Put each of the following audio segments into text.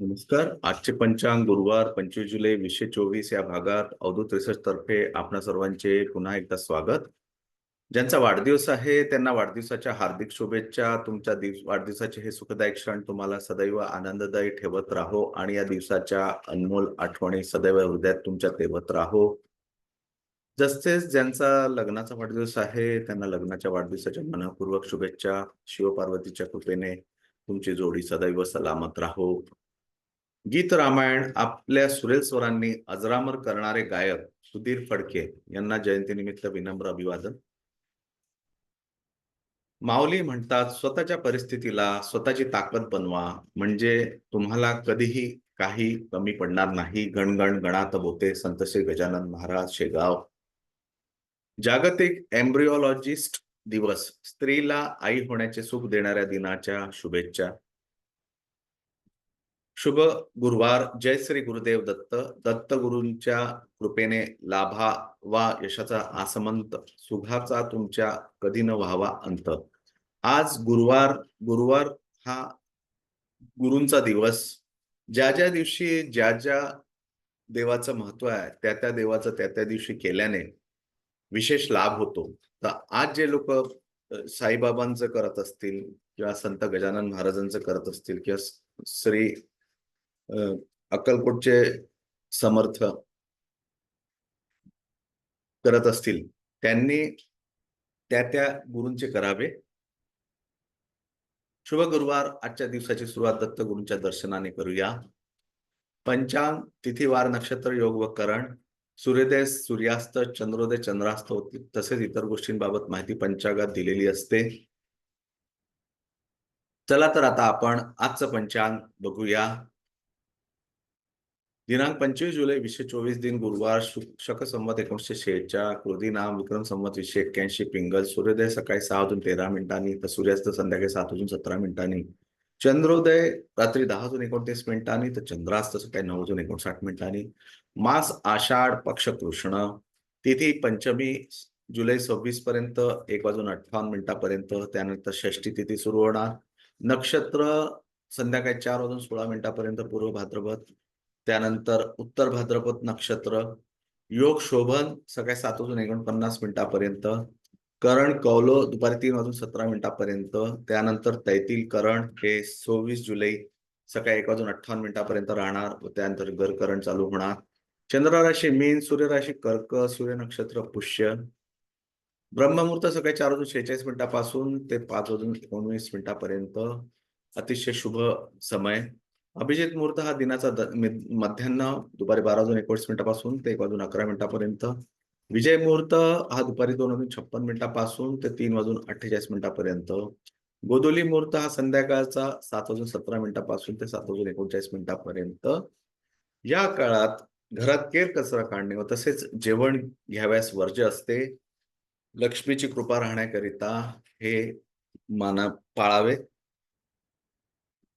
नमस्कार. आजचे पंचांग गुरुवार पंचवीस जुलै वीसशे चोवीस या भागात अवधूत रिसर्च तर्फे आपणा सर्वांचे पुन्हा एकदा स्वागत. ज्यांचा वाढदिवस आहे त्यांना वाढदिवसाच्या हार्दिक शुभेच्छा. तुमच्या दिवस वाढदिवसाचे हे सुखदायक क्षण तुम्हाला सदैव आनंददायी ठेवत राहो आणि या दिवसाच्या अनमोल आठवणी सदैव हृदयात तुमच्या ठेवत राहो. जसेच ज्यांचा लग्नाचा वाढदिवस आहे त्यांना लग्नाच्या वाढदिवसाच्या मनपूर्वक शुभेच्छा. शिवपार्वतीच्या कृपेने तुमची जोडी सदैव सलामत राहो. गीत रामायण आपल्या सुरेल स्वरांनी अजरामर करणारे गायक सुधीर फडके यांना जयंतीनिमित्त विनम्र अभिवादन. माऊली म्हणतात स्वतःच्या परिस्थितीला स्वतःची ताकद बनवा. म्हणजे तुम्हाला कधीही काही कमी पडणार नाही. गणगण गणात बोते संत श्री गजानन महाराज शेगाव. जागतिक एम्ब्रिओलॉजिस्ट दिवस स्त्रीला आई होण्याचे सुख देणाऱ्या दिनाच्या शुभेच्छा. शुभ गुरुवार. जय श्री गुरुदेव दत्त. दत्त गुरूंच्या कृपेने लाभा वा यशाचा आसमंत सुखाचा तुमच्या कधी न व्हावा अंत. आज गुरुवार गुरुवार हा गुरूंचा दिवस. ज्या ज्या दिवशी ज्या ज्या देवाचं महत्त्व आहे त्या त्या देवाचं त्या त्या दिवशी केल्याने विशेष लाभ होतो. तर आज जे लोक साईबाबांचं करत असतील किंवा संत गजानन महाराजांचं करत असतील किंवा श्री अक्कलकोटचे समर्थ करत असतील. त्यांनी त्या त्या गुरूंचे करावे. शुभ गुरुवार. आजच्या दिवसाची सुरुवात दत्त गुरूंच्या दर्शनाने करूया. पंचांग तिथीवार नक्षत्र योग व करण सूर्योदय सूर्यास्त चंद्रोदय चंद्रास्त होती तसेच इतर गोष्टींबाबत माहिती पंचांगात दिलेली असते. चला तर आता आपण आजचं पंचांग बघूया. दिनांक पंचवीस जुलै वीसशे चोवीस दिन गुरुवार शक संवत एकोणीसशे शेहेचाळ कृती नाम विक्रम संवत वीसशे एक्क्याऐंशी पिंगल सूर्योदय सकाळी सहा वाजून तेरा मिनिटांनी तर सूर्यास्त संध्याकाळी सात वाजून सतरा मिनिटांनी. चंद्रोदय रात्री दहा वाजून एकोणतीस मिनिटांनी तर चंद्रास्त सकाळी नऊ वाजून एकोणसाठ मिनिटांनी. मास आषाढ पक्ष कृष्ण तिथी पंचमी जुलै सव्वीस पर्यंत एक वाजून अठ्ठावन्न मिनिटापर्यंत त्यानंतर षष्टी तिथी सुरू होणार. नक्षत्र संध्याकाळी चार वाजून सोळा मिनिटापर्यंत पूर्व भाद्रपद त्यानंतर उत्तर भाद्रपद नक्षत्र योग शोभन सकाळी सात वाजून एकोणपन्नास मिनिटापर्यंत करण कौलो दुपारी तीन वाजून सतरा मिनिटापर्यंत त्यानंतर तैतील करण हे सव्वीस जुलै सकाळी एक वाजून अठ्ठावन्न मिनिटापर्यंत राहणार व त्यानंतर गरकरण चालू होणार. चंद्र राशी मीन सूर्य राशी कर्क सूर्य नक्षत्र पुष्य. ब्रह्ममुहूर्त सकाळी चार वाजून शेहेचाळीस मिनिटापासून ते पाच वाजून एकोणवीस मिनिटापर्यंत. अतिशय शुभ समय. अभिजित मुहूर्त हा दिनाचा मध्यान्ह दुपारी बारा वाजून एकोणीस मिनिटापासून ते एक वाजून अकरा मिनिटापर्यंत. विजय मुहूर्त हा दुपारी दोन वाजून छप्पन मिनिटापासून ते तीन वाजून अठ्ठेचाळीस मिनिटापर्यंत. गोदोली मुहूर्त हा संध्याकाळचा सात वाजून सतरा मिनिटापासून ते सात वाजून एकोणचाळीस मिनिटापर्यंत. या काळात घरात केर कचरा काढणे व तसेच जेवण घ्याव्यास वर्ज्य असते. लक्ष्मीची कृपा राहण्याकरिता हे माना पाळावे.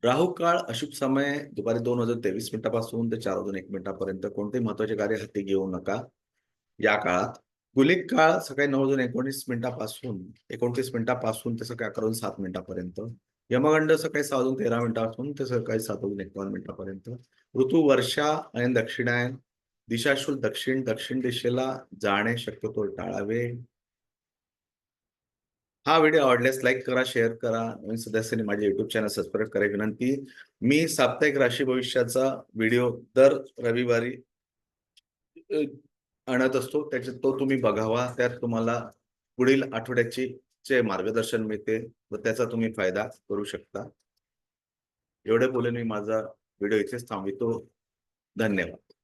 राहू काळ अशुभ समय दुपारी दोन वाजून तेवीस मिनिटापासून ते चार वाजून एक मिनिटापर्यंत कोणतेही महत्त्वाचे कार्य हाती घेऊ नका. या काळात गुलिक काळ सकाळी नऊ वाजून एकोणीस मिनिटापासून एकोणतीस मिनिटापासून ते सकाळी अकरा वाजून सात मिनिटापर्यंत यमगंड सकाळी सहा वाजून तेरा मिनिटापासून ते सकाळी सात वाजून एकावन्न मिनिटापर्यंत ऋतू वर्षा आणि दक्षिणायन दिशाशूल दक्षिण दक्षिण दिशेला जाणे शक्यतो टाळावे. हा व्हिडिओ आवडल्यास लाईक करा शेअर करा. नवीन सदस्यांनी माझे युट्यूब चॅनल सबस्क्राईब करा विनंती. मी साप्ताहिक राशी भविष्याचा व्हिडिओ दर रविवारी आणत असतो. त्याच्यात तो तुम्ही बघावा. त्यात तुम्हाला पुढील आठवड्याची चे मार्गदर्शन मिळते व त्याचा तुम्ही फायदा करू शकता. एवढे बोलून मी माझा व्हिडिओ इथेच थांबवितो. धन्यवाद.